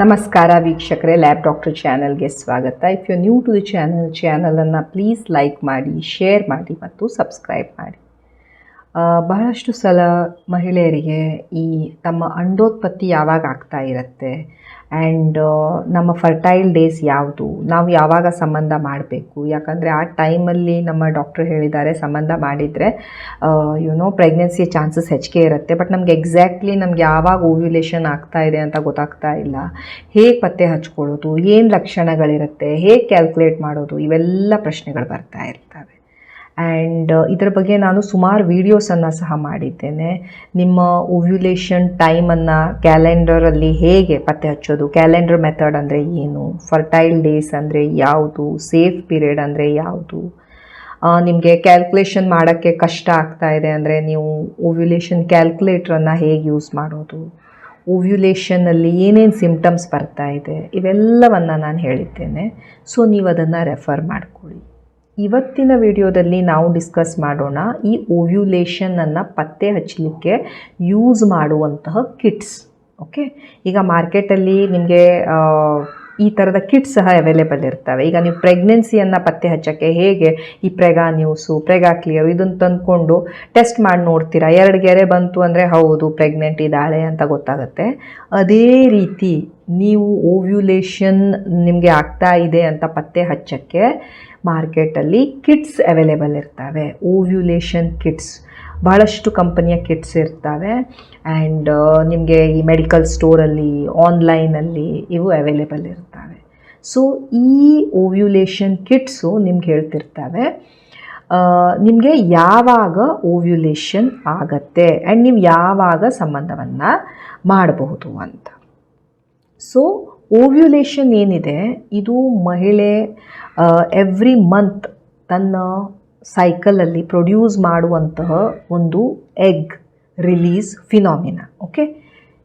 ನಮಸ್ಕಾರ ವೀಕ್ಷಕರೇ lab doctor ಚಾನಲ್ಗೆ ಸ್ವಾಗತ. If you new to the channel ಚಾನಲನ್ನು ಪ್ಲೀಸ್ ಲೈಕ್ ಮಾಡಿ ಶೇರ್ ಮಾಡಿ ಮತ್ತು ಸಬ್ಸ್ಕ್ರೈಬ್ ಮಾಡಿ. ಬಹಳಷ್ಟು ಸಲ ಮಹಿಳೆಯರಿಗೆ ಈ ತಮ್ಮ ಅಂಡೋತ್ಪತ್ತಿ ಯಾವಾಗ ಆಗ್ತಾ ಇರುತ್ತೆ ಆ್ಯಂಡ್ ನಮ್ಮ ಫರ್ಟೈಲ್ ಡೇಸ್ ಯಾವುದು? ನಾವು ಯಾವಾಗ ಸಂಬಂಧ ಮಾಡಬೇಕು? ಯಾಕಂದರೆ ಆ ಟೈಮಲ್ಲಿ ನಮ್ಮ ಡಾಕ್ಟ್ರ್ ಹೇಳಿದ್ದಾರೆ ಸಂಬಂಧ ಮಾಡಿದರೆ ಯುನೋ ಪ್ರೆಗ್ನೆನ್ಸಿಯ ಚಾನ್ಸಸ್ ಹೆಚ್ಚಿಗೆ ಇರುತ್ತೆ. ಬಟ್ ನಮ್ಗೆ ಎಕ್ಸಾಕ್ಟ್ಲಿ ನಮ್ಗೆ ಯಾವಾಗ ಓವ್ಯುಲೇಷನ್ ಆಗ್ತಾ ಇದೆ ಅಂತ ಗೊತ್ತಾಗ್ತಾ ಇಲ್ಲ. ಹೇಗೆ ಪತ್ತೆ ಹಚ್ಕೊಳ್ಳೋದು? ಏನು ಲಕ್ಷಣಗಳಿರುತ್ತೆ? ಹೇಗೆ ಕ್ಯಾಲ್ಕುಲೇಟ್ ಮಾಡೋದು? ಇವೆಲ್ಲ ಪ್ರಶ್ನೆಗಳು ಬರ್ತಾ ಇರ್ತವೆ. ಆ್ಯಂಡ್ ಇದರ ಬಗ್ಗೆ ನಾನು ಸುಮಾರು ವೀಡಿಯೋಸನ್ನು ಸಹ ಮಾಡಿದ್ದೇನೆ. ನಿಮ್ಮ ಓವ್ಯುಲೇಷನ್ ಟೈಮನ್ನು ಕ್ಯಾಲೆಂಡರಲ್ಲಿ ಹೇಗೆ ಪತ್ತೆ ಹಚ್ಚೋದು? ಕ್ಯಾಲೆಂಡರ್ ಮೆಥಡ್ ಅಂದರೆ ಏನು? ಫರ್ಟೈಲ್ ಡೇಸ್ ಅಂದರೆ ಯಾವುದು? ಸೇಫ್ ಪೀರಿಯಡ್ ಅಂದರೆ ಯಾವುದು? ನಿಮಗೆ ಕ್ಯಾಲ್ಕುಲೇಷನ್ ಮಾಡೋಕ್ಕೆ ಕಷ್ಟ ಆಗ್ತಾ ಇದೆ ಅಂದರೆ ನೀವು ಓವ್ಯುಲೇಷನ್ ಕ್ಯಾಲ್ಕುಲೇಟ್ರನ್ನು ಹೇಗೆ ಯೂಸ್ ಮಾಡೋದು? ಓವ್ಯುಲೇಷನಲ್ಲಿ ಏನೇನು ಸಿಮ್ಟಮ್ಸ್ ಬರ್ತಾ ಇದೆ? ಇವೆಲ್ಲವನ್ನು ನಾನು ಹೇಳಿದ್ದೇನೆ. ಸೊ ನೀವು ಅದನ್ನು ರೆಫರ್ ಮಾಡಿಕೊಳ್ಳಿ. ಇವತ್ತಿನ ವಿಡಿಯೋದಲ್ಲಿ ನಾವು ಡಿಸ್ಕಸ್ ಮಾಡೋಣ ಈ ಓವ್ಯುಲೇಷನನ್ನು ಪತ್ತೆ ಹಚ್ಚಲಿಕ್ಕೆ ಯೂಸ್ ಮಾಡುವಂತಹ ಕಿಟ್ಸ್ ಓಕೆ ಈಗ ಮಾರ್ಕೆಟಲ್ಲಿ ನಿಮಗೆ ಈ ಥರದ ಕಿಟ್ಸ್ ಸಹ ಅವೈಲೇಬಲ್ ಇರ್ತವೆ. ಈಗ ನೀವು ಪ್ರೆಗ್ನೆನ್ಸಿಯನ್ನು ಪತ್ತೆ ಹಚ್ಚೋಕ್ಕೆ ಹೇಗೆ ಈ ಪ್ರೆಗಾ ನ್ಯೂಸು ಪ್ರೆಗಾ ಕ್ಲಿಯರು ಇದನ್ನು ತಂದ್ಕೊಂಡು ಟೆಸ್ಟ್ ಮಾಡಿ ನೋಡ್ತೀರಾ? ಎರಡು ಗೆರೆ ಬಂತು ಅಂದರೆ ಹೌದು ಪ್ರೆಗ್ನೆಂಟ್ ಇದ್ದಾಳೆ ಅಂತ ಗೊತ್ತಾಗುತ್ತೆ. ಅದೇ ರೀತಿ ನೀವು ಓವ್ಯುಲೇಷನ್ ನಿಮಗೆ ಆಗ್ತಾ ಇದೆ ಅಂತ ಪತ್ತೆ ಹಚ್ಚೋಕ್ಕೆ ಮಾರ್ಕೆಟಲ್ಲಿ ಕಿಟ್ಸ್ ಅವೈಲೇಬಲ್ ಇರ್ತವೆ. Ovulation kits. ಭಾಳಷ್ಟು ಕಂಪನಿಯ ಕಿಟ್ಸ್ ಇರ್ತವೆ. ಆ್ಯಂಡ್ ನಿಮಗೆ ಈ ಮೆಡಿಕಲ್ ಸ್ಟೋರಲ್ಲಿ ಆನ್ಲೈನಲ್ಲಿ ಇವು ಅವೈಲೇಬಲ್ ಇರ್ತವೆ. ಸೊ ಈ ಓವ್ಯುಲೇಷನ್ ಕಿಟ್ಸು ನಿಮ್ಗೆ ಹೇಳ್ತಿರ್ತವೆ. ನಿಮಗೆ ಯಾವಾಗ ಓವ್ಯುಲೇಷನ್ ಆಗತ್ತೆ? ಆ್ಯಂಡ್ ನೀವು ಯಾವಾಗ ಸಂಬಂಧವನ್ನು ಮಾಡಬಹುದು ಅಂತ. ಸೊ ಓವ್ಯುಲೇಷನ್ ಏನಿದೆ, ಇದು ಮಹಿಳೆ ಎವ್ರಿ ಮಂತ್ ತನ್ನ ಸೈಕಲಲ್ಲಿ ಪ್ರೊಡ್ಯೂಸ್ ಮಾಡುವಂತಹ ಒಂದು egg release phenomena okay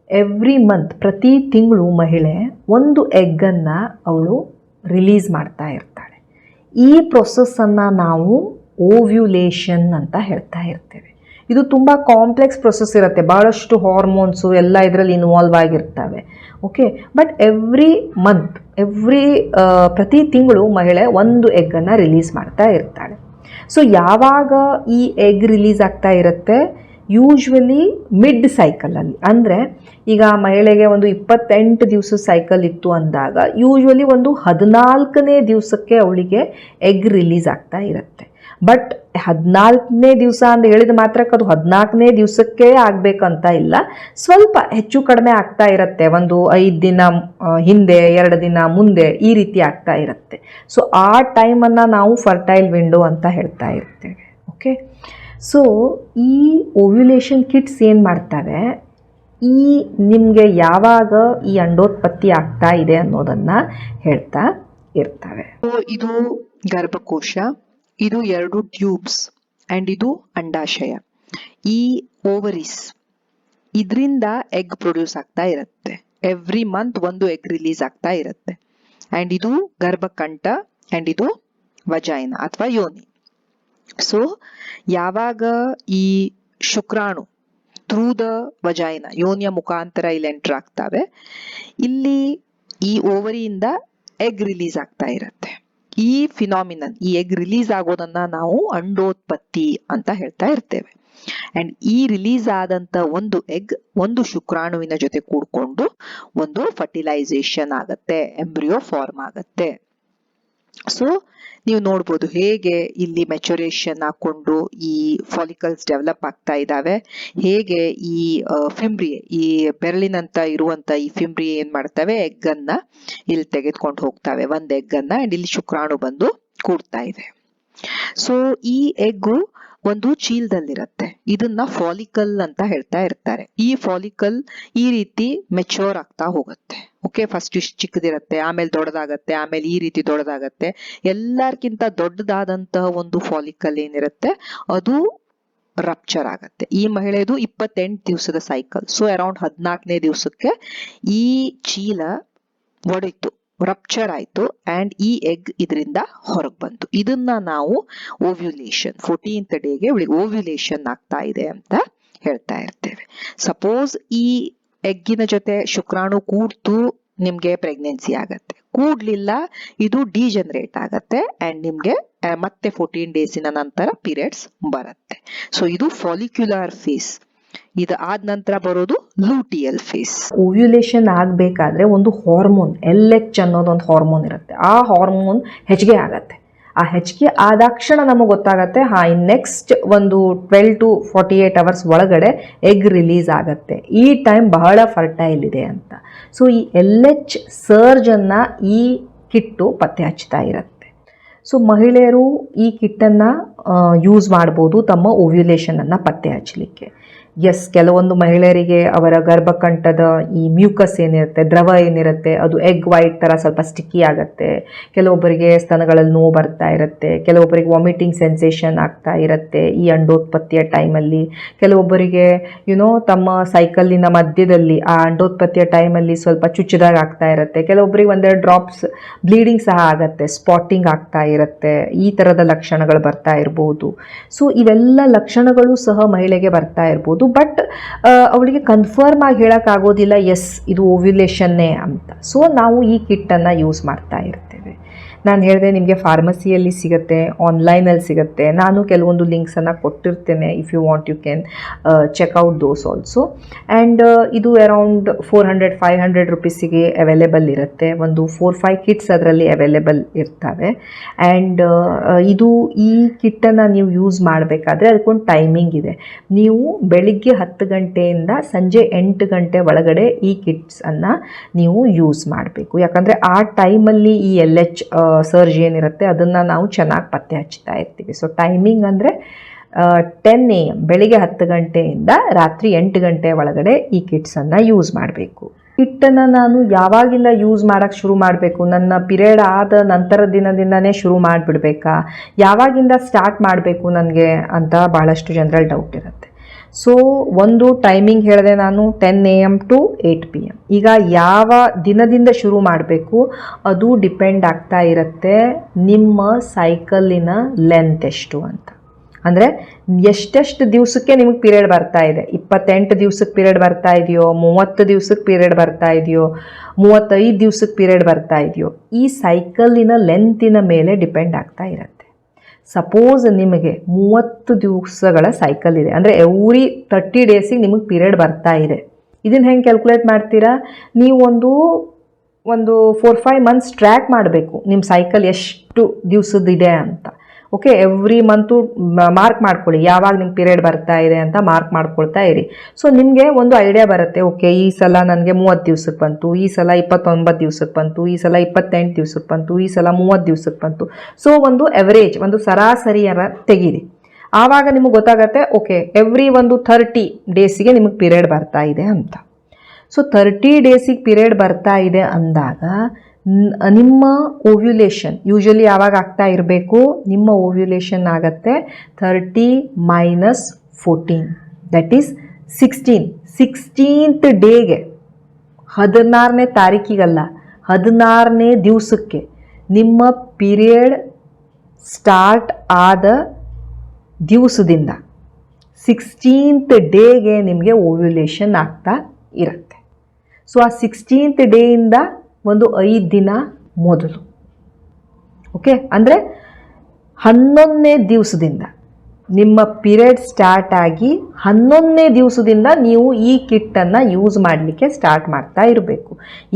every month ಪ್ರತಿ ತಿಂಗಳು ಮಹಿಳೆ ಒಂದು ಎಗ್ಗನ್ನು ಅವಳು ರಿಲೀಸ್ ಮಾಡ್ತಾ ಇರ್ತಾಳೆ. ಈ ಪ್ರೊಸೆಸ್ಸನ್ನು ನಾವು ಓವ್ಯುಲೇಷನ್ ಅಂತ ಹೇಳ್ತಾ ಇರ್ತೇವೆ. ಇದು ತುಂಬ ಕಾಂಪ್ಲೆಕ್ಸ್ ಪ್ರೊಸೆಸ್ ಇರುತ್ತೆ. ಭಾಳಷ್ಟು ಹಾರ್ಮೋನ್ಸು ಎಲ್ಲ ಇದರಲ್ಲಿ ಇನ್ವಾಲ್ವ್ ಆಗಿರ್ತವೆ. Okay but every month every ಪ್ರತಿ ತಿಂಗಳು ಮಹಿಳೆ ಒಂದು ಎಗ್ಗನ್ನು ರಿಲೀಸ್ ಮಾಡ್ತಾ ಇರ್ತಾಳೆ. ಸೊ ಯಾವಾಗ ಈ ಎಗ್ ರಿಲೀಸ್ ಆಗ್ತಾ ಇರುತ್ತೆ? ಯೂಶ್ವಲಿ ಮಿಡ್ ಸೈಕಲಲ್ಲಿ ಅಂದರೆ, ಈಗ ಮಹಿಳೆಗೆ ಒಂದು ಇಪ್ಪತ್ತೆಂಟು ದಿವಸ ಸೈಕಲ್ ಇತ್ತು ಅಂದಾಗ ಯೂಶ್ವಲಿ ಒಂದು ಹದಿನಾಲ್ಕನೇ ದಿವಸಕ್ಕೆ ಅವಳಿಗೆ ಎಗ್ ರಿಲೀಸ್ ಆಗ್ತಾ ಇರುತ್ತೆ. ಬಟ್ ಹದಿನಾಲ್ಕನೇ ದಿವಸ ಅಂತ ಹೇಳಿದ ಮಾತ್ರಕ್ಕೆ ಅದು ಹದಿನಾಲ್ಕನೇ ದಿವಸಕ್ಕೆ ಆಗಬೇಕಂತ ಇಲ್ಲ. ಸ್ವಲ್ಪ ಹೆಚ್ಚು ಕಡಿಮೆ ಆಗ್ತಾ ಇರುತ್ತೆ. ಒಂದು ಐದು ದಿನ ಹಿಂದೆ, ಎರಡು ದಿನ ಮುಂದೆ ಈ ರೀತಿ ಆಗ್ತಾ ಇರುತ್ತೆ. ಸೊ ಆ ಟೈಮನ್ನು ನಾವು ಫರ್ಟೈಲ್ ವಿಂಡೋ ಅಂತ ಹೇಳ್ತಾ ಇರ್ತೇವೆ. ಓಕೆ ಸೊ ಈ ಓವ್ಯುಲೇಷನ್ ಕಿಟ್ಸ್ ಏನು ಮಾಡ್ತವೆ? ಈ ನಿಮಗೆ ಯಾವಾಗ ಈ ಅಂಡೋತ್ಪತ್ತಿ ಆಗ್ತಾ ಇದೆ ಅನ್ನೋದನ್ನು ಹೇಳ್ತಾ ಇರ್ತವೆ. ಇದು ಗರ್ಭಕೋಶ. ಇದು ಎರಡು ಟ್ಯೂಬ್ಸ್ ಅಂಡ್ ಇದು ಅಂಡಾಶಯ. ಈ ಓವರೀಸ್ ಇದರಿಂದ ಎಗ್ ಪ್ರೊಡ್ಯೂಸ್ ಆಗ್ತಾ ಇರುತ್ತೆ. ಎವ್ರಿ ಮಂತ್ ಒಂದು ಎಗ್ ರಿಲೀಸ್ ಆಗ್ತಾ ಇರುತ್ತೆ. ಅಂಡ್ ಇದು ಗರ್ಭಕಂಠ ಅಂಡ್ ಇದು ವಜೈನ ಅಥವಾ ಯೋನಿ ಸೊ ಯಾವಾಗ ಈ ಶುಕ್ರಾಣು ಥ್ರೂ ದ ವಜೈನ ಯೋನಿಯ ಮುಖಾಂತರ ಇಲ್ಲಿ ಎಂಟರ್ ಆಗ್ತಾವೆ, ಇಲ್ಲಿ ಈ ಓವರಿಯಿಂದ ಎಗ್ ರಿಲೀಸ್ ಆಗ್ತಾ ಇರುತ್ತೆ. ಈ ಫಿನಾಮಿನನ್ ಈ ಎಗ್ ರಿಲೀಸ್ ಆಗೋದನ್ನ ನಾವು ಅಂಡೋತ್ಪತ್ತಿ ಅಂತ ಹೇಳ್ತಾ ಇರ್ತೇವೆ. ಅಂಡ್ ಈ ರಿಲೀಸ್ ಆದಂತ ಒಂದು ಎಗ್ ಒಂದು ಶುಕ್ರಾಣುವಿನ ಜೊತೆ ಕೂಡ್ಕೊಂಡು ಒಂದು ಫರ್ಟಿಲೈಸೇಷನ್ ಆಗತ್ತೆ ಎಂಬ್ರಿಯೋ ಫಾರ್ಮ್ ಆಗತ್ತೆ. ಸೊ ನೀವು ನೋಡ್ಬೋದು ಹೇಗೆ ಇಲ್ಲಿ ಮೆಚುರೇಷನ್ ಹಾಕೊಂಡು ಈ ಫಾಲಿಕಲ್ಸ್ ಡೆವಲಪ್ ಆಗ್ತಾ ಇದ್ದಾವೆ ಹೇಗೆ ಈ ಫಿಂಬ್ರಿ ಈ ಬೆರಳಿನಂತ ಇರುವಂತ ಈ ಫಿಂಬ್ರಿ ಏನ್ ಮಾಡ್ತವೆ? ಎಗ್ ಅನ್ನ ಇಲ್ಲಿ ತೆಗೆದುಕೊಂಡು ಹೋಗ್ತವೆ. ಒಂದ್ ಎಗ್ ಅನ್ನ ಇಲ್ಲಿ ಶುಕ್ರಾಣು ಬಂದು ಕೂಡ್ತಾ ಇದೆ. ಸೊ ಈ ಎಗ್ಗು ಒಂದು ಚೀಲದಲ್ಲಿರುತ್ತೆ. ಇದನ್ನ ಫಾಲಿಕಲ್ ಅಂತ ಹೇಳ್ತಾ ಇರ್ತಾರೆ. ಈ ಫಾಲಿಕಲ್ ಈ ರೀತಿ ಮೆಚೂರ್ ಆಗ್ತಾ ಹೋಗುತ್ತೆ. ಓಕೆ ಫಸ್ಟ್ ಇಷ್ಟು ಚಿಕ್ಕದಿರತ್ತೆ, ಆಮೇಲೆ ದೊಡ್ಡದಾಗತ್ತೆ, ಆಮೇಲೆ ಈ ರೀತಿ ದೊಡ್ಡದಾಗತ್ತೆ. ಎಲ್ಲಾರ್ಕಿಂತ ದೊಡ್ಡದಾದಂತಹ ಒಂದು ಫಾಲಿಕಲ್ ಏನಿರುತ್ತೆ, ಅದು ರಪ್ಚರ್ ಆಗತ್ತೆ. ಈ ಮಹಿಳೆದು ಇಪ್ಪತ್ತೆಂಟು ದಿವಸದ ಸೈಕಲ್ ಸೊ ಅರೌಂಡ್ ಹದಿನಾಲ್ಕನೇ ದಿವಸಕ್ಕೆ ಈ ಚೀಲ ಒಡಿತು. ರಪ್ಚರ್ ಆಯ್ತು ಅಂಡ್ ಈ ಎಗ್ ಇದರಿಂದ ಹೊರಗೆ ಬಂತು. ಇದನ್ನ ನಾವು ಓವ್ಯುಲೇಷನ್ ಫೋರ್ಟೀನ್ತ್ ಡೇಗೆ ಓವ್ಯುಲೇಷನ್ ಆಗ್ತಾ ಇದೆ ಅಂತ ಹೇಳ್ತಾ ಇರ್ತೇವೆ. ಸಪೋಸ್ ಈ ಎಗ್ಗಿನ ಜೊತೆ ಶುಕ್ರಾಣು ಕೂಡ್ತು ನಿಮ್ಗೆ ಪ್ರೆಗ್ನೆನ್ಸಿ ಆಗತ್ತೆ. ಕೂಡ್ಲಿಲ್ಲ, ಇದು ಡಿಜನರೇಟ್ ಆಗತ್ತೆ ಅಂಡ್ ನಿಮ್ಗೆ ಮತ್ತೆ ಫೋರ್ಟೀನ್ ಡೇಸಿನ ನಂತರ ಪೀರಿಯಡ್ಸ್ ಬರುತ್ತೆ. ಸೊ ಇದು ಫಾಲಿಕ್ಯುಲರ್ ಫೇಸ್ ಇದು ಆದ ನಂತರ ಬರೋದು ಲೂಟಿಯಲ್ ಫೇಸ್ ಓವ್ಯುಲೇಷನ್ ಆಗಬೇಕಾದ್ರೆ ಒಂದು ಹಾರ್ಮೋನ್ ಎಲ್ ಎಚ್ ಅನ್ನೋದೊಂದು ಹಾರ್ಮೋನ್ ಇರುತ್ತೆ. ಆ ಹಾರ್ಮೋನ್ ಹೆಚ್ಚಿಗೆ ಆಗತ್ತೆ. ಆ ಹೆಚ್ಚಿಗೆ ಆದಾಕ್ಷಣ ನಮಗೆ ಗೊತ್ತಾಗತ್ತೆ, ಹಾ, ಇನ್ ನೆಕ್ಸ್ಟ್ ಒಂದು twelve to forty eight hours ಒಳಗಡೆ ಎಗ್ ರಿಲೀಸ್ ಆಗುತ್ತೆ. ಈ ಟೈಮ್ ಬಹಳ ಫರ್ಟೈಲ್ ಇದೆ ಅಂತ. ಸೊ ಈ ಎಲ್ ಎಚ್ ಸರ್ಜನ್ನು ಈ ಕಿಟ್ಟು ಪತ್ತೆ ಹಚ್ತಾ ಇರುತ್ತೆ. ಸೊ ಮಹಿಳೆಯರು ಈ ಕಿಟ್ಟನ್ನು ಯೂಸ್ ಮಾಡ್ಬೋದು ತಮ್ಮ ಓವ್ಯುಲೇಷನನ್ನು ಪತ್ತೆ ಹಚ್ಚಲಿಕ್ಕೆ ಎಸ್ ಕೆಲವೊಂದು ಮಹಿಳೆಯರಿಗೆ ಅವರ ಗರ್ಭಕಂಠದ ಈ ಮ್ಯೂಕಸ್ ಏನಿರುತ್ತೆ, ದ್ರವ ಏನಿರುತ್ತೆ, ಅದು ಎಗ್ ವೈಟ್ ಥರ ಸ್ವಲ್ಪ ಸ್ಟಿಕ್ಕಿ ಆಗುತ್ತೆ. ಕೆಲವೊಬ್ಬರಿಗೆ ಸ್ತನಗಳಲ್ಲಿ ನೋವು ಬರ್ತಾ ಇರುತ್ತೆ, ಕೆಲವೊಬ್ಬರಿಗೆ ವಾಮಿಟಿಂಗ್ ಸೆನ್ಸೇಷನ್ ಆಗ್ತಾ ಇರುತ್ತೆ ಈ ಅಂಡೋತ್ಪತ್ತಿಯ ಟೈಮಲ್ಲಿ ಕೆಲವೊಬ್ಬರಿಗೆ ಯುನೋ ತಮ್ಮ ಸೈಕಲ್ಲಿನ ಮಧ್ಯದಲ್ಲಿ ಆ ಅಂಡೋತ್ಪತ್ತಿಯ ಟೈಮಲ್ಲಿ ಸ್ವಲ್ಪ ಚುಚ್ಚಿದಾಗ ಆಗ್ತಾ ಇರುತ್ತೆ. ಕೆಲವೊಬ್ಬರಿಗೆ ಒಂದೆರಡು ಡ್ರಾಪ್ಸ್ ಬ್ಲೀಡಿಂಗ್ ಸಹ ಆಗುತ್ತೆ ಸ್ಪಾಟಿಂಗ್ ಆಗ್ತಾ ಇರುತ್ತೆ, ಈ ಥರದ ಲಕ್ಷಣಗಳು ಬರ್ತಾ ಇರ್ಬೋದು. ಸೊ ಇವೆಲ್ಲ ಲಕ್ಷಣಗಳು ಸಹ ಮಹಿಳೆಗೆ ಬರ್ತಾ ಇರ್ಬೋದು. ಬಟ್ ಅವಳಿಗೆ ಕನ್ಫರ್ಮ್ ಆಗಿ ಹೇಳೋಕ್ಕಾಗೋದಿಲ್ಲ ಎಸ್ ಇದು ಓವ್ಯುಲೇಷನ್ನೇ ಅಂತ. ಸೊ ನಾವು ಈ ಕಿಟ್ಟನ್ನು ಯೂಸ್ ಮಾಡ್ತಾ ಇರ್ತೇವೆ. ನಾನು ಹೇಳಿದೆ ನಿಮಗೆ ಫಾರ್ಮಸಿಯಲ್ಲಿ ಸಿಗುತ್ತೆ ಆನ್ಲೈನಲ್ಲಿ ಸಿಗುತ್ತೆ. ನಾನು ಕೆಲವೊಂದು ಲಿಂಕ್ಸನ್ನು ಕೊಟ್ಟಿರ್ತೇನೆ if you want you can check out those also and ಇದು around four hundred five hundred ರುಪೀಸಿಗೆ available ಇರುತ್ತೆ. ಒಂದು ಫೋರ್ ಫೈವ್ ಕಿಟ್ಸ್ ಅದರಲ್ಲಿ ಅವೈಲೇಬಲ್ ಇರ್ತವೆ. ಆ್ಯಂಡ್ ಇದು ಈ ಕಿಟ್ಟನ್ನು ನೀವು ಯೂಸ್ ಮಾಡಬೇಕಾದ್ರೆ ಅದಕ್ಕೊಂದು ಟೈಮಿಂಗ್ ಇದೆ. ನೀವು ಬೆಳಿಗ್ಗೆ ಹತ್ತು ಗಂಟೆಯಿಂದ ಸಂಜೆ ಎಂಟು ಗಂಟೆ ಒಳಗಡೆ ಈ ಕಿಟ್ಸನ್ನು ನೀವು ಯೂಸ್ ಮಾಡಬೇಕು. ಯಾಕಂದರೆ ಆ ಟೈಮಲ್ಲಿ ಈ ಎಲ್ ಎಚ್ ಸರ್ಜ್ ಏನಿರುತ್ತೆ, ಅದನ್ನು ನಾವು ಚೆನ್ನಾಗಿ ಪತ್ತೆ ಹಚ್ಚುತ್ತಾ ಇರ್ತೀವಿ. ಸೊ ಟೈಮಿಂಗ್ ಅಂದರೆ ಟೆನ್ ಎ ಎಂ ಬೆಳಿಗ್ಗೆ ಹತ್ತು ಗಂಟೆಯಿಂದ ರಾತ್ರಿ ಎಂಟು ಗಂಟೆ ಒಳಗಡೆ ಈ ಕಿಟ್ಸನ್ನು ಯೂಸ್ ಮಾಡಬೇಕು. ಕಿಟ್ಟನ್ನು ನಾನು ಯಾವಾಗಿಂದ ಯೂಸ್ ಮಾಡೋಕ್ಕೆ ಶುರು ಮಾಡಬೇಕು? ನನ್ನ ಪಿರಿಯಡ್ ಆದ ನಂತರ ದಿನದಿಂದನೇ ಶುರು ಮಾಡಿಬಿಡ್ಬೇಕಾ? ಯಾವಾಗಿಂದ ಸ್ಟಾರ್ಟ್ ಮಾಡಬೇಕು ನನಗೆ ಅಂತ ಭಾಳಷ್ಟು ಜನರಲ್ಲಿ ಡೌಟ್ ಇರುತ್ತೆ. ಸೊ ಒಂದು ಟೈಮಿಂಗ್ ಹೇಳಿದೆ ನಾನು ten A M to eight P M ಈಗ ಯಾವ ದಿನದಿಂದ ಶುರು ಮಾಡಬೇಕು, ಅದು ಡಿಪೆಂಡ್ ಆಗ್ತಾ ಇರುತ್ತೆ ನಿಮ್ಮ ಸೈಕಲಿನ ಲೆಂತ್ ಎಷ್ಟು ಅಂತ. ಅಂದರೆ ಎಷ್ಟೆಷ್ಟು ದಿವಸಕ್ಕೆ ನಿಮಗೆ ಪೀರಿಯಡ್ ಬರ್ತಾ ಇದೆ? ಇಪ್ಪತ್ತೆಂಟು ದಿವ್ಸಕ್ಕೆ ಪೀರಿಯಡ್ ಬರ್ತಾ ಇದೆಯೋ, ಮೂವತ್ತು ದಿವ್ಸಕ್ಕೆ ಪೀರಿಯಡ್ ಬರ್ತಾ ಇದೆಯೋ, ಮೂವತ್ತೈದು ದಿವ್ಸಕ್ಕೆ ಪೀರಿಯಡ್ ಬರ್ತಾ ಇದೆಯೋ, ಈ ಸೈಕಲಿನ ಲೆಂತಿನ ಮೇಲೆ ಡಿಪೆಂಡ್ ಆಗ್ತಾ ಇರುತ್ತೆ. ಸಪೋಸ್ ನಿಮಗೆ ಮೂವತ್ತು ದಿವಸಗಳ ಸೈಕಲ್ ಇದೆ. ಅಂದರೆ ಎವ್ರಿ ತರ್ಟಿ ಡೇಸಿಗೆ ನಿಮಗೆ ಪೀರಿಯಡ್ ಬರ್ತಾ ಇದೆ. ಇದನ್ನು ಹೆಂಗೆ ಕ್ಯಾಲ್ಕುಲೇಟ್ ಮಾಡ್ತೀರಾ? ನೀವು ಒಂದು ಒಂದು ಫೋರ್ ಫೈವ್ ಮಂತ್ಸ್ ಟ್ರ್ಯಾಕ್ ಮಾಡಬೇಕು. ನಿಮ್ಮ ಸೈಕಲ್ ಎಷ್ಟು ದಿವಸದಿದೆ ಅಂತ. ಓಕೆ ಎವ್ರಿ ಮಂತು ಮಾರ್ಕ್ ಮಾಡ್ಕೊಳ್ಳಿ. ಯಾವಾಗ ನಿಮ್ಗೆ ಪೀರಿಯಡ್ ಬರ್ತಾ ಇದೆ ಅಂತ ಮಾರ್ಕ್ ಮಾಡ್ಕೊಳ್ತಾ ಇರಿ. ಸೊ ನಿಮಗೆ ಒಂದು ಐಡಿಯಾ ಬರುತ್ತೆ. ಓಕೆ ಈ ಸಲ ನನಗೆ ಮೂವತ್ತು ದಿವ್ಸಕ್ಕೆ ಬಂತು. ಈ ಸಲ ಇಪ್ಪತ್ತೊಂಬತ್ತು ದಿವ್ಸಕ್ಕೆ ಬಂತು. ಈ ಸಲ ಇಪ್ಪತ್ತೆಂಟು ದಿವ್ಸಕ್ಕೆ ಬಂತು. ಈ ಸಲ ಮೂವತ್ತು ದಿವ್ಸಕ್ಕೆ ಬಂತು. ಸೊ ಒಂದು ಎವರೇಜ್ ಒಂದು ಸರಾಸರಿಯರ ತೆಗೀರಿ. ಆವಾಗ ನಿಮಗೆ ಗೊತ್ತಾಗತ್ತೆ ಓಕೆ ಎವ್ರಿ ಒಂದು ಥರ್ಟಿ ಡೇಸಿಗೆ ನಿಮಗೆ ಪೀರಿಯಡ್ ಬರ್ತಾ ಇದೆ ಅಂತ. ಸೊ ಥರ್ಟಿ ಡೇಸಿಗೆ ಪೀರಿಯಡ್ ಬರ್ತಾ ಇದೆ ಅಂದಾಗ ನಿಮ್ಮ ಓವ್ಯುಲೇಷನ್ ಯೂಶಲಿ ಯಾವಾಗ ಆಗ್ತಾ ಇರಬೇಕು, ನಿಮ್ಮ ಓವ್ಯುಲೇಷನ್ ಆಗತ್ತೆ thirty minus fourteen that is sixteen sixteenth ಡೇಗೆ ಹದಿನಾರನೇ ತಾರೀಕಿಗಲ್ಲ, ಹದಿನಾರನೇ ದಿವಸಕ್ಕೆ ನಿಮ್ಮ ಪೀರಿಯಡ್ ಸ್ಟಾರ್ಟ್ ಆದ ದಿವಸದಿಂದ ಸಿಕ್ಸ್ಟೀನ್ತ್ ಡೇಗೆ ನಿಮಗೆ ಓವ್ಯುಲೇಷನ್ ಆಗ್ತಾ ಇರುತ್ತೆ. ಸೊ ಆ ಸಿಕ್ಸ್ಟೀನ್ತ್ ಡೇಯಿಂದ ಒಂದು ಐದು ದಿನ ಮೊದಲು. ಓಕೆ ಅಂದರೆ ಹನ್ನೊಂದನೇ ದಿವಸದಿಂದ ನಿಮ್ಮ ಪಿರಿಯಡ್ ಸ್ಟಾರ್ಟ್ ಆಗಿ ಹನ್ನೊಂದನೇ ದಿವಸದಿಂದ ನೀವು ಈ ಕಿಟ್ಟನ್ನು ಯೂಸ್ ಮಾಡಲಿಕ್ಕೆ ಸ್ಟಾರ್ಟ್ ಮಾಡ್ತಾ ಇರಬೇಕು.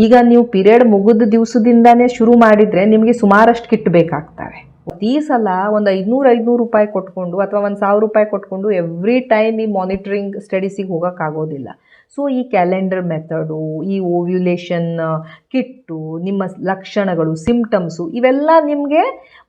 ಈಗ ನೀವು ಪಿರಿಯಡ್ ಮುಗಿದ ದಿವಸದಿಂದನೇ ಶುರು ಮಾಡಿದರೆ ನಿಮಗೆ ಸುಮಾರಷ್ಟು ಕಿಟ್ ಬೇಕಾಗ್ತವೆ. ಈ ಸಲ ಒಂದು ಐದುನೂರು ಐದುನೂರು ರೂಪಾಯಿ ಕೊಟ್ಕೊಂಡು ಅಥವಾ ಒಂದು ಸಾವಿರ ರೂಪಾಯಿ ಕೊಟ್ಕೊಂಡು ಎವ್ರಿ ಟೈಮ್ ಈ ಮಾನಿಟ್ರಿಂಗ್ ಸ್ಟಡೀಸಿಗೆ ಹೋಗೋಕ್ಕಾಗೋದಿಲ್ಲ. ಸೊ ಈ ಕ್ಯಾಲೆಂಡರ್ ಮೆಥಡು ಈ ಓವ್ಯುಲೇಷನ್ ಕಿಟ್ಟು, ನಿಮ್ಮ ಲಕ್ಷಣಗಳು ಸಿಮ್ಟಮ್ಸು ಇವೆಲ್ಲ ನಿಮಗೆ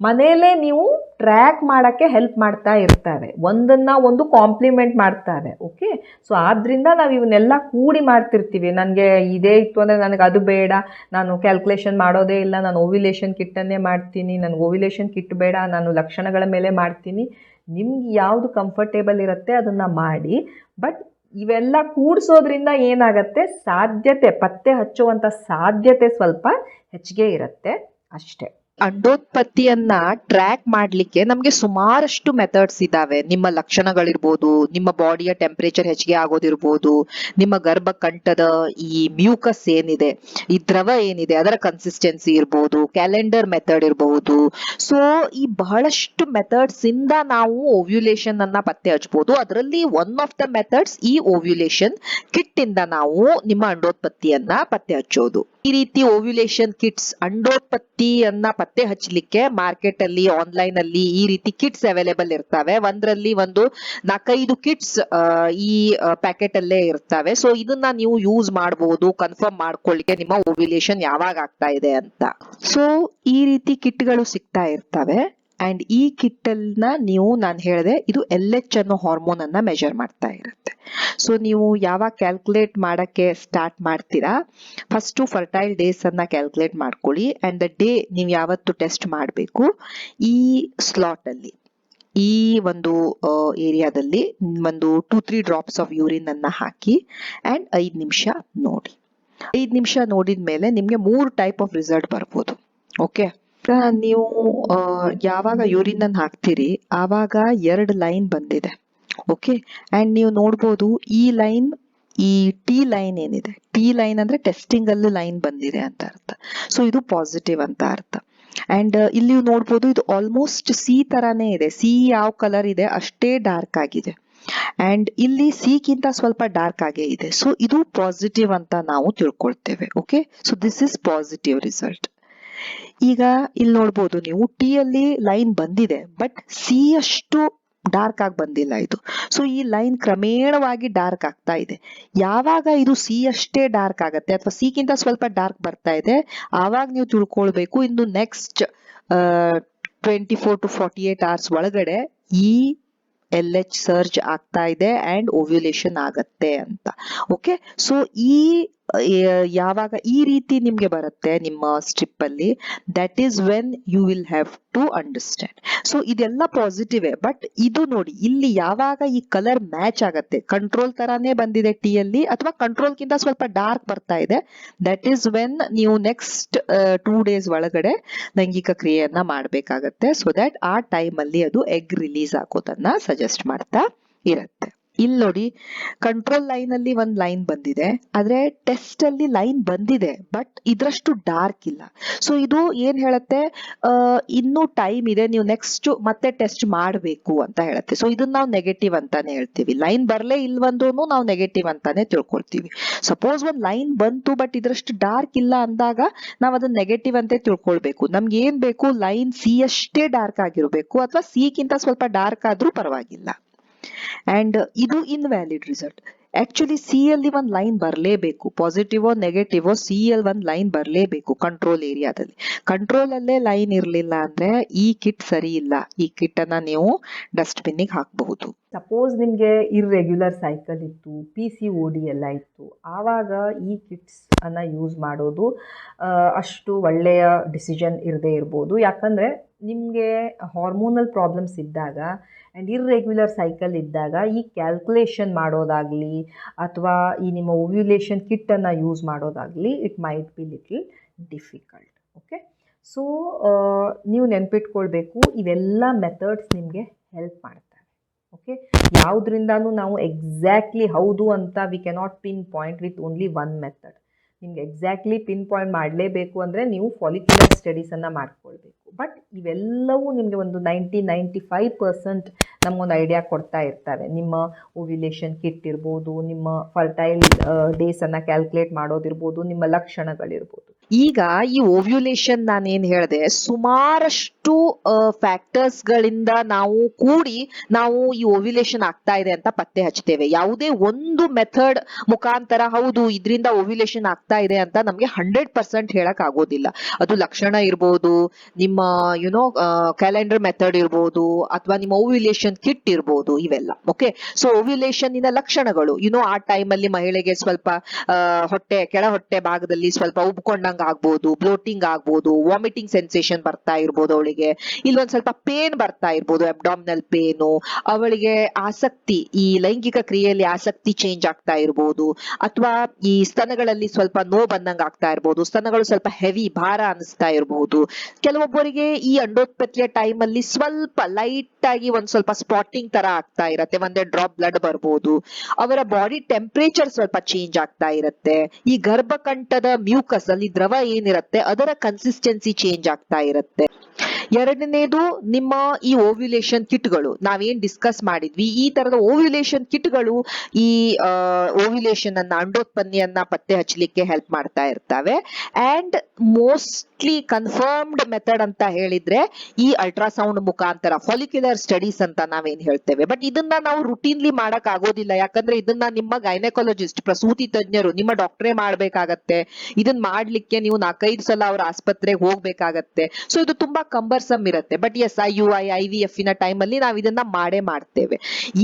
ಮನೆಯಲ್ಲೇ ನೀವು ಟ್ರ್ಯಾಕ್ ಮಾಡೋಕ್ಕೆ ಹೆಲ್ಪ್ ಮಾಡ್ತಾ ಇರ್ತಾರೆ. ಒಂದನ್ನು ಒಂದು ಕಾಂಪ್ಲಿಮೆಂಟ್ ಮಾಡ್ತಾರೆ ಓಕೆ ಸೊ ಆದ್ದರಿಂದ ನಾವು ಇವನ್ನೆಲ್ಲ ಕೂಡಿ ಮಾಡ್ತಿರ್ತೀವಿ. ನನಗೆ ಇದೇ ಇತ್ತು ಅಂದರೆ ನನಗೆ ಅದು ಬೇಡ, ನಾನು ಕ್ಯಾಲ್ಕುಲೇಷನ್ ಮಾಡೋದೇ ಇಲ್ಲ, ನಾನು ಓವ್ಯುಲೇಷನ್ ಕಿಟ್ಟನ್ನೇ ಮಾಡ್ತೀನಿ, ನನಗೆ ಓವ್ಯುಲೇಷನ್ ಕಿಟ್ ಬೇಡ, ನಾನು ಲಕ್ಷಣಗಳ ಮೇಲೆ ಮಾಡ್ತೀನಿ. ನಿಮ್ಗೆ ಯಾವುದು ಕಂಫರ್ಟೇಬಲ್ ಇರುತ್ತೆ ಅದನ್ನು ಮಾಡಿ ಬಟ್ ಇವೆಲ್ಲ ಕೂಡಿಸೋದ್ರಿಂದ ಏನಾಗತ್ತೆ? ಸಾಧ್ಯತೆ ಪತ್ತೆ ಹಚ್ಚುವಂಥ ಸಾಧ್ಯತೆ ಸ್ವಲ್ಪ ಹೆಚ್ಚಿಗೆ ಇರುತ್ತೆ ಅಷ್ಟೇ. ಅಂಡೋತ್ಪತ್ತಿಯನ್ನ ಟ್ರ್ಯಾಕ್ ಮಾಡ್ಲಿಕ್ಕೆ ನಮ್ಗೆ ಸುಮಾರಷ್ಟು ಮೆಥಡ್ಸ್ ಇದಾವೆ. ನಿಮ್ಮ ಲಕ್ಷಣಗಳಿರ್ಬೋದು, ನಿಮ್ಮ ಬಾಡಿಯ ಟೆಂಪರೇಚರ್ ಹೆಚ್ಚಿಗೆ ಆಗೋದಿರ್ಬೋದು, ನಿಮ್ಮ ಗರ್ಭಕಂಠದ ಈ ಮ್ಯೂಕಸ್ ಏನಿದೆ, ಈ ದ್ರವ ಏನಿದೆ, ಅದರ ಕನ್ಸಿಸ್ಟೆನ್ಸಿ ಇರ್ಬೋದು ಕ್ಯಾಲೆಂಡರ್ ಮೆಥಡ್ ಇರಬಹುದು ಸೊ ಈ ಬಹಳಷ್ಟು ಮೆಥಡ್ಸ್ ಇಂದ ನಾವು ಓವ್ಯುಲೇಷನ್ ಅನ್ನ ಪತ್ತೆ ಹಚ್ಬೋದು. ಅದರಲ್ಲಿ ಒನ್ ಆಫ್ ದ ಮೆಥಡ್ಸ್ ಈ ಓವ್ಯುಲೇಷನ್ ಕಿಟ್ ಇಂದ ನಾವು ನಿಮ್ಮ ಅಂಡೋತ್ಪತ್ತಿಯನ್ನ ಪತ್ತೆ ಹಚ್ಚೋದು. ಈ ರೀತಿ ಓವ್ಯುಲೇಷನ್ ಕಿಟ್ಸ್ ಅಂಡೋತ್ಪತ್ತಿಯನ್ನ ಪತ್ತೆ ಹಚ್ಚಲಿಕ್ಕೆ ಮಾರ್ಕೆಟ್ ಅಲ್ಲಿ ಆನ್ಲೈನ್ ಅಲ್ಲಿ ಈ ರೀತಿ ಕಿಟ್ಸ್ ಅವೈಲೇಬಲ್ ಇರ್ತವೆ. ಒಂದ್ರಲ್ಲಿ ಒಂದು ನಾಲ್ಕೈದು ಕಿಟ್ಸ್ ಈ ಪ್ಯಾಕೆಟ್ ಅಲ್ಲೇ ಇರ್ತವೆ. ಸೊ ಇದನ್ನ ನೀವು ಯೂಸ್ ಮಾಡಬಹುದು ಕನ್ಫರ್ಮ್ ಮಾಡ್ಕೊಳ್ಳಿಕ್ಕೆ ನಿಮ್ಮ ಓವ್ಯುಲೇಷನ್ ಯಾವಾಗ ಆಗ್ತಾ ಇದೆ ಅಂತ. ಸೊ ಈ ರೀತಿ ಕಿಟ್ಗಳು ಸಿಗ್ತಾ ಇರ್ತವೆ. ಅಂಡ್ ಈ ಕಿಟ್ಟಲ್ನ ನೀವು ನಾನು ಹೇಳಿದೆ, ಇದು ಎಲ್ ಎಚ್ ಅನ್ನೋ ಹಾರ್ಮೋನನ್ನು ಮೆಜರ್ ಮಾಡ್ತಾ ಇರುತ್ತೆ. ಸೊ ನೀವು ಯಾವಾಗ ಕ್ಯಾಲ್ಕುಲೇಟ್ ಮಾಡೋಕ್ಕೆ ಸ್ಟಾರ್ಟ್ ಮಾಡ್ತೀರಾ ಫಸ್ಟು ಫರ್ಟೈಲ್ ಡೇಸನ್ನು ಕ್ಯಾಲ್ಕುಲೇಟ್ ಮಾಡ್ಕೊಳ್ಳಿ. ಆ್ಯಂಡ್ ದ ಡೇ ನೀವು ಯಾವತ್ತು ಟೆಸ್ಟ್ ಮಾಡಬೇಕು, ಈ ಸ್ಲಾಟಲ್ಲಿ ಈ ಒಂದು ಏರಿಯಾದಲ್ಲಿ ಒಂದು two three drops of urine ಅನ್ನ ಹಾಕಿ ಆ್ಯಂಡ್ ಐದು ನಿಮಿಷ ನೋಡಿ. ಐದು ನಿಮಿಷ ನೋಡಿದ ಮೇಲೆ ನಿಮ್ಗೆ ಮೂರು ಟೈಪ್ ಆಫ್ ರಿಸಲ್ಟ್ ಬರ್ಬೋದು. ಓಕೆ ನೀವು ಯಾವಾಗ ಯೂರಿನ್ ಅನ್ನ ಹಾಕ್ತೀರಿ, ಆವಾಗ ಎರಡು ಲೈನ್ ಬಂದಿದೆ. ಓಕೆ? ಅಂಡ್ ನೀವು ನೋಡ್ಬೋದು, ಈ ಲೈನ್, ಈ ಟಿ ಲೈನ್ ಏನಿದೆ? ಟಿ ಲೈನ್ ಅಂದ್ರೆ ಟೆಸ್ಟಿಂಗ್ ಅಲ್ಲೂ ಲೈನ್ ಬಂದಿದೆ ಅಂತ ಅರ್ಥ. ಸೊ ಇದು ಪಾಸಿಟಿವ್ ಅಂತ ಅರ್ಥ. ಅಂಡ್ ಇಲ್ಲಿ ನೋಡ್ಬೋದು, ಇದು ಆಲ್ಮೋಸ್ಟ್ ಸಿ ತರಾನೇ ಇದೆ. ಸಿ ಯಾವ ಕಲರ್ ಇದೆ? ಅಷ್ಟೇ ಡಾರ್ಕ್ ಆಗಿದೆ. ಅಂಡ್ ಇಲ್ಲಿ ಸಿ ಗಿಂತ ಸ್ವಲ್ಪ ಡಾರ್ಕ್ ಆಗೇ ಇದೆ. ಸೊ ಇದು ಪಾಸಿಟಿವ್ ಅಂತ ನಾವು ತಿಳ್ಕೊಳ್ತೇವೆ. Okay so this is positive result ಈಗ ಇಲ್ಲಿ ನೋಡ್ಬೋದು ನೀವು ಟಿ ಅಲ್ಲಿ ಲೈನ್ ಬಂದಿದೆ ಬಟ್ ಸಿ ಅಷ್ಟು ಡಾರ್ಕ್ ಆಗಿ ಬಂದಿಲ್ಲ ಇದು. ಸೊ ಈ ಲೈನ್ ಕ್ರಮೇಣವಾಗಿ ಡಾರ್ಕ್ ಆಗ್ತಾ ಇದೆ. ಯಾವಾಗ ಇದು ಸಿ ಅಷ್ಟೇ ಡಾರ್ಕ್ ಆಗತ್ತೆ, ಅಥವಾ ಸಿ ಗಿಂತ ಸ್ವಲ್ಪ ಡಾರ್ಕ್ ಬರ್ತಾ ಇದೆ, ಆವಾಗ ನೀವು ತಿಳ್ಕೊಳ್ಬೇಕು ಇನ್ನು next twenty four to forty eight hours ಒಳಗಡೆ ಈ ಎಲ್ ಎಚ್ ಸರ್ಜ್ ಆಗ್ತಾ ಇದೆ ಅಂಡ್ ಓವ್ಯುಲೇಷನ್ ಆಗತ್ತೆ ಅಂತ. ಓಕೆ ಸೊ ಈ ಯಾವಾಗ ಈ ರೀತಿ ನಿಮ್ಗೆ ಬರುತ್ತೆ ನಿಮ್ಮ ಸ್ಟ್ರಿಪ್ ಅಲ್ಲಿ that is when you will have to understand so ಇದೆಲ್ಲ ಪಾಸಿಟಿವ್ ಬಟ್ ಇದು ನೋಡಿ, ಇಲ್ಲಿ ಯಾವಾಗ ಈ ಕಲರ್ ಮ್ಯಾಚ್ ಆಗತ್ತೆ? ಕಂಟ್ರೋಲ್ ತರಾನೇ ಬಂದಿದೆ ಟೀ ಅಲ್ಲಿ, ಅಥವಾ ಕಂಟ್ರೋಲ್ ಕಿಂತ ಸ್ವಲ್ಪ ಡಾರ್ಕ್ ಬರ್ತಾ ಇದೆ? ದಟ್ ಈಸ್ ವೆನ್ ನೀವು ನೆಕ್ಸ್ಟ್ ಟೂ ಡೇಸ್ ಒಳಗಡೆ ಲೈಂಗಿಕ ಕ್ರಿಯೆಯನ್ನ ಮಾಡಬೇಕಾಗತ್ತೆ. ಸೊ ದಟ್ ಆ ಟೈಮ್ ಅಲ್ಲಿ ಅದು ಎಗ್ ರಿಲೀಸ್ ಆಗೋದನ್ನ ಸಜೆಸ್ಟ್ ಮಾಡ್ತಾ ಇರತ್ತೆ. ಇಲ್ಲಿ ನೋಡಿ ಕಂಟ್ರೋಲ್ ಲೈನ್ ಅಲ್ಲಿ ಒಂದ್ ಲೈನ್ ಬಂದಿದೆ. ಆದ್ರೆ ಟೆಸ್ಟ್ ಅಲ್ಲಿ ಲೈನ್ ಬಂದಿದೆ ಬಟ್ ಇದ್ರಷ್ಟು ಡಾರ್ಕ್ ಇಲ್ಲ. ಸೊ ಇದು ಏನ್ ಹೇಳುತ್ತೆ? ಇನ್ನೂ ಟೈಮ್ ಇದೆ, ನೀವು ನೆಕ್ಸ್ಟ್ ಮತ್ತೆ ಟೆಸ್ಟ್ ಮಾಡಬೇಕು ಅಂತ ಹೇಳುತ್ತೆ. ಸೊ ಇದನ್ನ ನಾವು ನೆಗೆಟಿವ್ ಅಂತಾನೆ ಹೇಳ್ತೀವಿ. ಲೈನ್ ಬರ್ಲೇ ಇಲ್ವಂದ್ರೂ ನಾವು ನೆಗೆಟಿವ್ ಅಂತಾನೆ ತಿಳ್ಕೊಳ್ತೀವಿ. ಸಪೋಸ್ ಒಂದ್ ಲೈನ್ ಬಂತು ಬಟ್ ಇದ್ರಷ್ಟು ಡಾರ್ಕ್ ಇಲ್ಲ ಅಂದಾಗ ನಾವ್ ಅದನ್ನ ನೆಗೆಟಿವ್ ಅಂತ ತಿಳ್ಕೊಳ್ಬೇಕು. ನಮ್ಗೆ ಏನ್ ಬೇಕು? ಲೈನ್ ಸಿ ಅಷ್ಟೇ ಡಾರ್ಕ್ ಆಗಿರ್ಬೇಕು, ಅಥವಾ ಸಿ ಸ್ವಲ್ಪ ಡಾರ್ಕ್ ಆದ್ರೂ ಪರವಾಗಿಲ್ಲ. ಅಂಡ್ ಇದು ಇನ್ವ್ಯಾಲಿಡ್ ರಿಸಲ್ಟ್ ಆ್ಯಕ್ಚುಲಿ ಸಿ ಅಲ್ಲಿ ಒಂದ್ ಲೈನ್ ಬರಲೇಬೇಕು. ಪಾಸಿಟಿವ್ ನೆಗೆಟಿವ್ ಸಿ ಅಲ್ಲಿ ಒಂದ್ ಲೈನ್ ಬರಲೇಬೇಕು ಕಂಟ್ರೋಲ್ ಏರಿಯಾದಲ್ಲಿ ಕಂಟ್ರೋಲಲ್ಲೇ ಲೈನ್ ಇರಲಿಲ್ಲ ಅಂದರೆ ಈ ಕಿಟ್ ಸರಿ ಇಲ್ಲ. ಈ ಕಿಟ್ಟನ್ನು ನೀವು ಡಸ್ಟ್ಬಿನ್ನಿಗೆ ಹಾಕಬಹುದು. ಸಪೋಸ್ ನಿಮಗೆ ಇರ್ರೆಗ್ಯುಲರ್ ಸೈಕಲ್ ಇತ್ತು ಪಿ ಸಿ ಓ ಡಿ ಎಲ್ಲ ಇತ್ತು. ಆವಾಗ ಈ ಕಿಟ್ಸ್ ಅನ್ನು ಯೂಸ್ ಮಾಡೋದು ಅಷ್ಟು ಒಳ್ಳೆಯ ಡಿಸಿಷನ್ ಇರದೇ ಇರ್ಬೋದು. ಯಾಕಂದರೆ ನಿಮಗೆ ಹಾರ್ಮೋನಲ್ ಪ್ರಾಬ್ಲಮ್ಸ್ ಇದ್ದಾಗ ಆ್ಯಂಡ್ ಇರ್ರೆಗ್ಯುಲರ್ ಸೈಕಲ್ ಇದ್ದಾಗ ಈ ಕ್ಯಾಲ್ಕುಲೇಷನ್ ಮಾಡೋದಾಗಲಿ ಅಥವಾ ಈ ನಿಮ್ಮ ಓವ್ಯುಲೇಷನ್ ಕಿಟ್ಟನ್ನು ಯೂಸ್ ಮಾಡೋದಾಗಲಿ it might be little difficult okay so ನೀವು ನೆನಪಿಟ್ಕೊಳ್ಬೇಕು ಇವೆಲ್ಲ ಮೆಥಡ್ಸ್ ನಿಮಗೆ ಹೆಲ್ಪ್ ಮಾಡ್ತವೆ ಓಕೆ ಯಾವುದ್ರಿಂದನೂ ನಾವು ಎಕ್ಸಾಕ್ಟ್ಲಿ ಹೌದು ಅಂತ we cannot pin point with only one method ನಿಮ್ಗೆ ಎಕ್ಸಾಕ್ಟ್ಲಿ ಪಿನ್ ಪಾಯಿಂಟ್ ಮಾಡಲೇಬೇಕು ಅಂದರೆ ನೀವು ಫಾಲಿಕ್ಯುಲರ್ ಸ್ಟಡೀಸನ್ನು ಮಾಡ್ಕೊಳ್ಬೇಕು. ಬಟ್ ಇವೆಲ್ಲವೂ ನಿಮಗೆ ಒಂದು ನೈಂಟಿ ನೈಂಟಿ ಫೈವ್ ಪರ್ಸೆಂಟ್ ನಮಗೊಂದು ಐಡಿಯಾ ಕೊಡ್ತಾ ಇರ್ತವೆ. ನಿಮ್ಮ ಓವ್ಯುಲೇಷನ್ ಕಿಟ್ ಇರ್ಬೋದು, ನಿಮ್ಮ ಫರ್ಟೈಲ್ ಡೇಸನ್ನು ಕ್ಯಾಲ್ಕುಲೇಟ್ ಮಾಡೋದಿರ್ಬೋದು, ನಿಮ್ಮ ಲಕ್ಷಣಗಳಿರ್ಬೋದು. ಈಗ ಈ ಓವ್ಯುಲೇಷನ್ ನಾನೇನ್ ಹೇಳಿದೆ, ಸುಮಾರಷ್ಟು ಫ್ಯಾಕ್ಟರ್ಸ್ ಗಳಿಂದ ನಾವು ಕೂಡಿ ನಾವು ಈ ಓವ್ಯುಲೇಷನ್ ಆಗ್ತಾ ಇದೆ ಅಂತ ಪತ್ತೆ ಹಚ್ತೇವೆ. ಯಾವುದೇ ಒಂದು ಮೆಥಡ್ ಮುಖಾಂತರ ಹೌದು, ಇದರಿಂದ ಓವ್ಯುಲೇಷನ್ ಆಗ್ತಾ ಇದೆ ಅಂತ ನಮ್ಗೆ ಹಂಡ್ರೆಡ್ ಪರ್ಸೆಂಟ್ ಹೇಳಕ್ ಆಗೋದಿಲ್ಲ. ಅದು ಲಕ್ಷಣ ಇರ್ಬೋದು, ನಿಮ್ಮ ಯುನೋ ಕ್ಯಾಲೆಂಡರ್ ಮೆಥಡ್ ಇರ್ಬೋದು, ಅಥವಾ ನಿಮ್ಮ ಓವ್ಯುಲೇಷನ್ ಕಿಟ್ ಇರ್ಬೋದು, ಇವೆಲ್ಲ ಓಕೆ ಸೊ ಓವ್ಯುಲೇಷನ್ ಇನ ಲಕ್ಷಣಗಳು ಯುನೋ ಆ ಟೈಮ್ ಅಲ್ಲಿ ಮಹಿಳೆಗೆ ಸ್ವಲ್ಪ ಹೊಟ್ಟೆ ಕೆಳ ಹೊಟ್ಟೆ ಭಾಗದಲ್ಲಿ ಸ್ವಲ್ಪ ಉಬ್ಕೊಂಡಂಗ್ ಬಂದಂಗ ಆಗ್ಬೋದು ಬ್ಲೋಟಿಂಗ್ ಆಗ್ಬೋದು ವಾಮಿಟಿಂಗ್ ಸೆನ್ಸೇಷನ್ ಬರ್ತಾ ಇರ್ಬೋದು ಅವಳಿಗೆ. ಇಲ್ಲೊಂದ್ ಸ್ವಲ್ಪ ಪೇನ್ ಬರ್ತಾ ಇರ್ಬೋದು ಅಬ್ಡಾಮಿನಲ್ ಪೇನು ಅವಳಿಗೆ ಆಸಕ್ತಿ, ಈ ಲೈಂಗಿಕ ಕ್ರಿಯೆಯಲ್ಲಿ ಆಸಕ್ತಿ ಚೇಂಜ್ ಆಗ್ತಾ ಇರ್ಬೋದು. ಅಥವಾ ಈ ಸ್ತನಗಳಲ್ಲಿ ಸ್ವಲ್ಪ ನೋವು ಬಂದಂಗ ಆಗ್ತಾ ಇರ್ಬೋದು, ಸ್ತನಗಳು ಸ್ವಲ್ಪ ಹೆವಿ ಭಾರ ಅನಿಸ್ತಾ ಇರ್ಬೋದು. ಕೆಲವೊಬ್ಬರಿಗೆ ಈ ಅಂಡೋತ್ಪತ್ತಿಯ ಟೈಮ್ ಅಲ್ಲಿ ಸ್ವಲ್ಪ ಲೈಟ್ ಆಗಿ ಒಂದ್ ಸ್ವಲ್ಪ ಸ್ಪಾಟಿಂಗ್ ತರ ಆಗ್ತಾ ಇರತ್ತೆ, ಒಂದೇ ಡ್ರಾಪ್ ಬ್ಲಡ್ ಬರ್ಬೋದು. ಅವರ ಬಾಡಿ ಟೆಂಪರೇಚರ್ ಸ್ವಲ್ಪ ಚೇಂಜ್ ಆಗ್ತಾ ಇರತ್ತೆ. ಈ ಗರ್ಭಕಂಠದ ಮ್ಯೂಕಸ್ ಅಲ್ಲಿ ದ್ರವ ಏನಿರತ್ತೆ ಅದರ ಕನ್ಸಿಸ್ಟೆನ್ಸಿ ಚೇಂಜ್ ಆಗ್ತಾ ಇರತ್ತೆ. ಎರಡನೇದು ನಿಮ್ಮ ಈ ಓವ್ಯುಲೇಷನ್ ಕಿಟ್ಗಳು. ನಾವೇನ್ ಡಿಸ್ಕಸ್ ಮಾಡಿದ್ವಿ, ಈ ತರದ ಓವ್ಯುಲೇಷನ್ ಕಿಟ್ಗಳು ಈ ಓವ್ಯುಲೇಷನ್ ಅನ್ನ, ಅಂಡೋತ್ಪನ್ನಿಯನ್ನ ಪತ್ತೆ ಹಚ್ಚಲಿಕ್ಕೆ ಹೆಲ್ಪ್ ಮಾಡ್ತಾ ಇರ್ತವೆ. ಅಂಡ್ ಮೋಸ್ಟ್ಲಿ ಕನ್ಫರ್ಮ್ಡ್ ಮೆಥಡ್ ಅಂತ ಹೇಳಿದ್ರೆ ಈ ಅಲ್ಟ್ರಾಸೌಂಡ್ ಮುಖಾಂತರ ಫಾಲಿಕ್ಯುಲರ್ ಸ್ಟಡೀಸ್ ಅಂತ ನಾವೇನ್ ಹೇಳ್ತೇವೆ. ಬಟ್ ಇದನ್ನ ನಾವು ರುಟೀನ್ಲಿ ಮಾಡಕ್ ಆಗೋದಿಲ್ಲ. ಯಾಕಂದ್ರೆ ಇದನ್ನ ನಿಮ್ಮ ಗೈನಕಾಲಜಿಸ್ಟ್ ಪ್ರಸೂತಿ ತಜ್ಞರು, ನಿಮ್ಮ ಡಾಕ್ಟ್ರೇ ಮಾಡ್ಬೇಕಾಗತ್ತೆ. ಇದನ್ನ ಮಾಡ್ಲಿಕ್ಕೆ ನೀವು ನಾಲ್ಕೈದು ಸಲ ಅವ್ರ ಆಸ್ಪತ್ರೆಗೆ ಹೋಗ್ಬೇಕಾಗತ್ತೆ. ಸೊ ಇದು ತುಂಬಾ ಕಂಬರ್ಸಮ್ ಇರುತ್ತೆ. But as I U I I V ಎಫ್ನ time ಅಲ್ಲಿ ನಾವು ಇದನ್ನ ಮಾಡೇ ಮಾಡ್ತೇವೆ.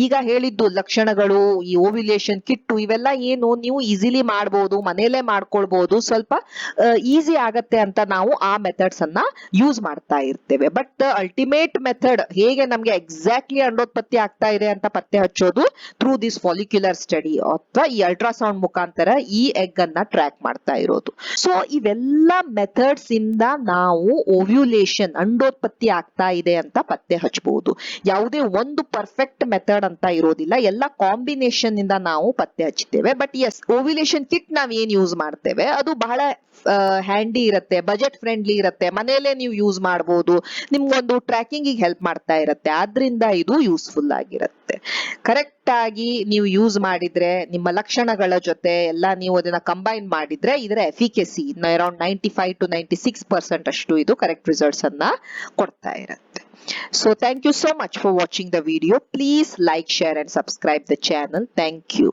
ಈಗ ಹೇಳಿದ್ದು ಲಕ್ಷಣಗಳು, ಈ ಓವ್ಯುಲೇಷನ್ ಕಿಟ್ಟು ಇವೆಲ್ಲ ಏನು ನೀವು ಈಸಿಲಿ ಮಾಡ್ಬೋದು ಮನೆಯಲ್ಲೇ ಮಾಡ್ಕೊಳ್ಬಹುದು ಸ್ವಲ್ಪ ಈಸಿ ಆಗತ್ತೆ ಅಂತ ನಾವು ಆ ಮೆಥಡ್ಸ್ ಅನ್ನ ಯೂಸ್ ಮಾಡ್ತಾ ಇರ್ತೇವೆ. ಬಟ್ ಅಲ್ಟಿಮೇಟ್ ಮೆಥಡ್ ಹೇಗೆ ನಮ್ಗೆ ಎಕ್ಸಾಕ್ಟ್ಲಿ ಅಂಡೋತ್ಪತ್ತಿ ಆಗ್ತಾ ಇದೆ ಅಂತ ಪತ್ತೆ ಹಚ್ಚೋದು ಥ್ರೂ ದಿಸ್ ಫಾಲಿಕ್ಯುಲರ್ ಸ್ಟಡಿ ಅಥವಾ ಈ ಅಲ್ಟ್ರಾಸೌಂಡ್ ಮುಖಾಂತರ ಈ ಎಗ್ ಅನ್ನ ಟ್ರ್ಯಾಕ್ ಮಾಡ್ತಾ ಇರೋದು. ಸೊ ಇವೆಲ್ಲ ಮೆಥಡ್ಸ್ ಇಂದ ನಾವು ಓವ್ಯುಲೇಷನ್ ಅಂಡೋತ್ಪತ್ತಿ ಆಗ್ತಾ ಇದೆ ಅಂತ ಪತ್ತೆ ಹಚ್ಚಬಹುದು ಯಾವುದೇ ಒಂದು ಪರ್ಫೆಕ್ಟ್ ಮೆಥಡ್ ಅಂತ ಇರೋದಿಲ್ಲ. ಎಲ್ಲ ಕಾಂಬಿನೇಷನ್ ಇಂದ ನಾವು ಪತ್ತೆ ಹಚ್ಚುತ್ತೇವೆ ಬಟ್ ಎಸ್ ಓವಿಲೇಷನ್ ಕಿಟ್ ನಾವ್ ಏನ್ ಯೂಸ್ ಮಾಡ್ತೇವೆ? ಅದು ಬಹಳ ಹ್ಯಾಂಡಿ ಇರುತ್ತೆ ಬಜೆಟ್ ಫ್ರೆಂಡ್ಲಿ ಇರುತ್ತೆ. ಮನೆಯಲ್ಲೇ ನೀವು ಯೂಸ್ ಮಾಡಬಹುದು ನಿಮ್ಗೊಂದು ಟ್ರ್ಯಾಕಿಂಗ್ ಹೆಲ್ಪ್ ಮಾಡ್ತಾ ಇರುತ್ತೆ. ಆದ್ರಿಂದ ಇದು ಯೂಸ್ಫುಲ್ ಆಗಿರುತ್ತೆ. ಕರೆಕ್ಟ್ ಆಗಿ ನೀವು ಯೂಸ್ ಮಾಡಿದ್ರೆ, ನಿಮ್ಮ ಲಕ್ಷಣಗಳ ಜೊತೆ ಎಲ್ಲ ನೀವು ಅದನ್ನ ಕಂಬೈನ್ ಮಾಡಿದ್ರೆ, ಇದರ efficacy around ninety five to ninety six percent ಅಷ್ಟು ಇದು ಕರೆಕ್ಟ್ ರಿಸಲ್ಟ್ಸ್ ಅನ್ನ ಕೊಡ್ತಾ ಇರುತ್ತೆ. So thank you so much for watching the video please like share and subscribe the channel thank you